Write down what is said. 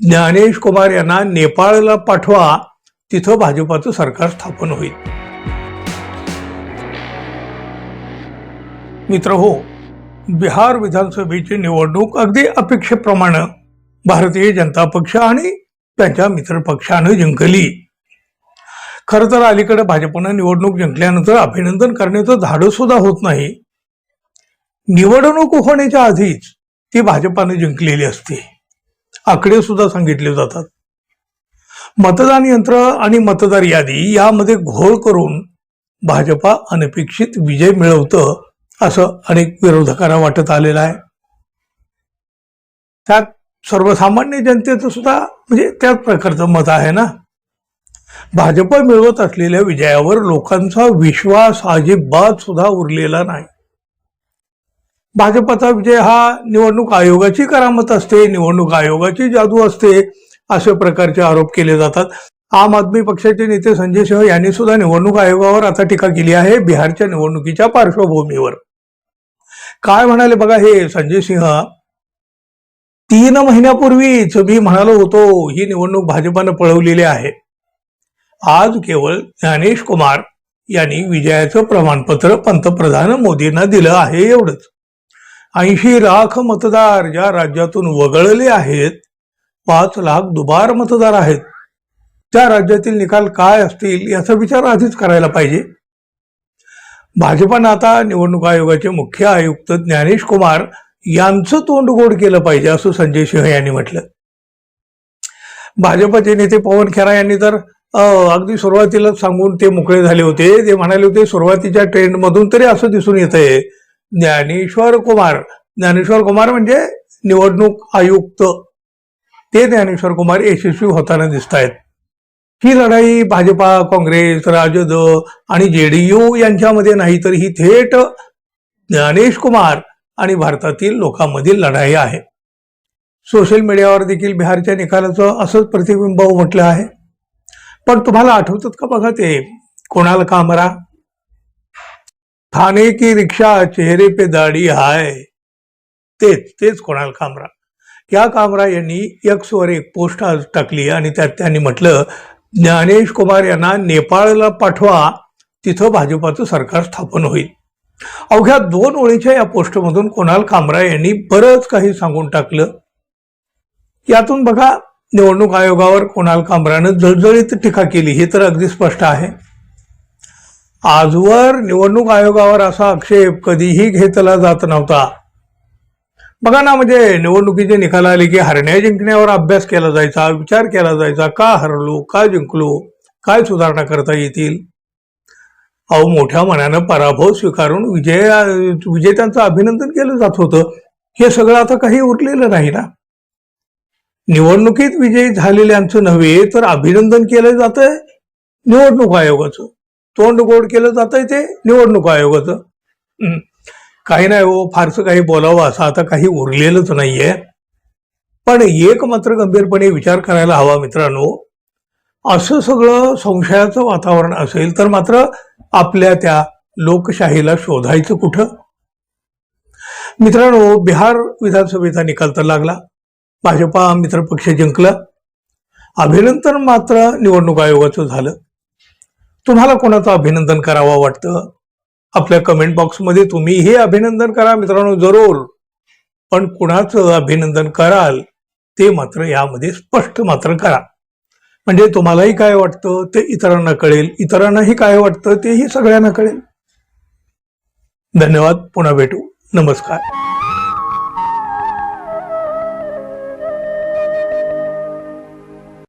ज्ञानेश कुमार यांना नेपाळला पाठवा तिथं भाजपाचं सरकार स्थापन होईल. मित्र हो बिहार विधानसभेची निवडणूक अगदी अपेक्षेप्रमाणे भारतीय जनता पक्ष आणि त्यांच्या मित्र पक्षानं जिंकली. खरं तर अलीकडे भाजपनं निवडणूक जिंकल्यानंतर अभिनंदन करण्याचं धाडस सुद्धा होत नाही. निवडणूक होण्याच्या आधीच ती भाजपाने जिंकलेली असते. आकडे सुद्धा सांगितले जातात. मतदान यंत्र आणि मतदार यादी यामध्ये घोळ करून भाजपा अनपेक्षित विजय मिळवतं असं अनेक विरोधकांना वाटत आलेलं आहे. त्यात सर्वसामान्य जनतेचं सुद्धा म्हणजे त्याच प्रकारचं मत आहे ना? भाजप मिळवत असलेल्या विजयावर लोकांचा विश्वास अजिबात सुद्धा उरलेला नाही. भाजपचा विजय हा निवडणूक आयोगाची करामत असते निवडणूक आयोगाची जादू असते अशा प्रकारचे आरोप केले जातात. आम आदमी पक्षाचे नेते संजय सिंह यांनी सुद्धा निवडणूक आयोगावर आता टीका केली आहे बिहारच्या निवडणुकीच्या पार्श्वभूमीवर. काय म्हणाले बघा हे संजय सिंह? तीन महिन्यापूर्वीच मी म्हणालो होतो ही निवडणूक भाजपानं पळवलेली आहे. आज केवळ ज्ञानेश कुमार यांनी विजयाचं प्रमाणपत्र पंतप्रधान मोदींना दिलं आहे एवढंच. ऐंशी लाख मतदार ज्या राज्यातून वगळले आहेत पाच लाख दुबार मतदार आहेत. त्या राज्यातील निकाल काय असतील याचा विचार आधीच करायला पाहिजे. भाजपानं आता निवडणूक आयोगाचे मुख्य आयुक्त ज्ञानेश कुमार यांचं तोंड गोड केलं पाहिजे असं संजय सिंह यांनी म्हटलं. भाजपचे नेते पवन खेरा यांनी तर अगदी सुरुवातीलाच सांगून ते मोकळे झाले होते. ते म्हणाले होते सुरुवातीच्या ट्रेंडमधून तरी असं दिसून येत आहे ज्ञानेश्वर कुमार. ज्ञानेश्वर कुमार म्हणजे निवडणूक आयुक्त. ते ज्ञानेश्वर कुमार यशस्वी होताना दिसत आहेत ही लढाई भाजपा काँग्रेस राजद आणि जेडीयू यांच्यामध्ये नाही तर ही थेट ज्ञानेश कुमार आणि भारतातील लोकांमधील लढाई आहे. सोशल मीडियावर देखील बिहारच्या निकालाचं असंच प्रतिबिंब म्हटलं आहे. पण तुम्हाला आठवतात का बघा ते? कोणाला कामरा थाने की रिक्षा चेहरे पे दाढी हाय। तेच तेच कोणाल कामरा. या कामरा यांनी यक्सवर एक पोस्ट आज टाकली आणि त्यात त्यांनी म्हटलं ज्ञानेश कुमार यांना नेपाळला पाठवा तिथं भाजपाचं सरकार स्थापन होईल. अवघ्या दोन ओळीच्या या पोस्टमधून कोणाल कामरा यांनी बरंच काही सांगून टाकलं. यातून बघा निवडणूक आयोगावर कोणाल कामरानं जळजळीत टीका केली हे तर अगदी स्पष्ट आहे. आजवर निवडणूक आयोगावर असा आक्षेप कधीही घेतला जात नव्हता. बघा ना म्हणजे निवडणुकीचे निकाल आले की हरण्या जिंकण्यावर अभ्यास केला जायचा विचार केला जायचा का हरलो का जिंकलो काय सुधारणा करता येतील? अहो मोठ्या मनानं पराभव स्वीकारून विजय विजेत्यांचं अभिनंदन केलं जात होतं. हे सगळं आता काही उरलेलं नाही ना. निवडणुकीत विजयी झालेल्यांचं नव्हे तर अभिनंदन केलं जातंय निवडणूक आयोगाचं. तोंड गोड केलं जातंय ते निवडणूक आयोगाचं. काही नाही हो फारसं काही बोलावं असं आता काही उरलेलंच नाहीये. पण एक मात्र गंभीरपणे विचार करायला हवा मित्रांनो. असं सगळं संशयाचं वातावरण असेल तर मात्र आपल्या त्या लोकशाहीला शोधायचं कुठं? मित्रांनो बिहार विधानसभेचा निकाल तर लागला. भाजपा मित्रपक्ष जिंकला. अभिनंदन मात्र निवडणूक आयोगाचं झालं. तुम्हाला कोणाचं अभिनंदन करावं वाटतं? आपल्या कमेंट बॉक्समध्ये तुम्ही हे अभिनंदन करा मित्रांनो जरूर. पण कुणाचं अभिनंदन कराल ते मात्र यामध्ये स्पष्ट मात्र करा. म्हणजे तुम्हालाही काय वाटतं ते इतरांना कळेल. इतरांनाही काय वाटतं तेही सगळ्यांना कळेल. धन्यवाद. पुन्हा भेटू. नमस्कार.